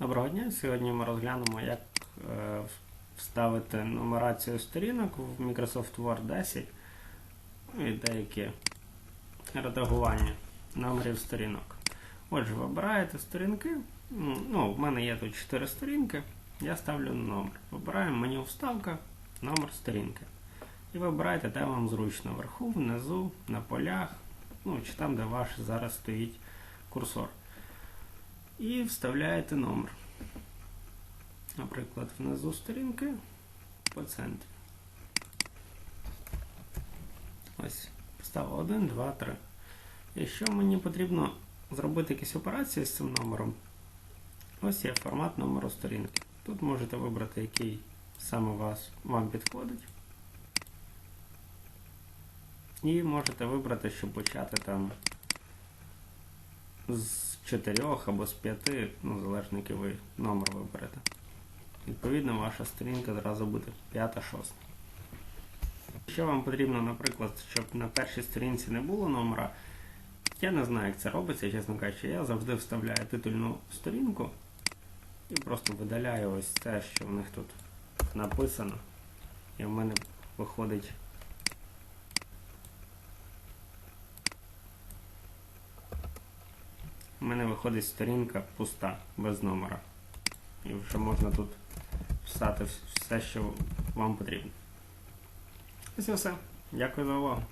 Доброго дня. Сьогодні ми розглянемо, як е, вставити нумерацію сторінок в Microsoft Word 10 ну, і деякі редагування номерів сторінок. Отже, вибираєте сторінки. Ну, в мене є тут 4 сторінки. Я ставлю номер. Вибираємо меню Вставка, номер сторінки. І вибираєте, де вам зручно. Вверху, внизу, на полях, ну чи там, де ваш зараз стоїть курсор. І вставляєте номер. Наприклад, внизу сторінки по. Ось, поставив 1, 2, 3. Якщо мені потрібно зробити якісь операції з цим номером, ось є формат номеру сторінки. Тут можете вибрати, який саме вас, вам підходить. І можете вибрати, щоб почати там з 4 або з 5, ну, залежно який ви номер виберете. Відповідно, ваша сторінка зразу буде 5-6. Якщо вам потрібно, наприклад, щоб на першій сторінці не було номера, я не знаю, як це робиться, чесно кажучи, я завжди вставляю титульну сторінку і просто видаляю ось те, що в них тут написано. І в мене виходить мене виходить сторінка пуста, без номера. І вже можна тут писати все, що вам потрібно. Ось і все. Дякую за увагу.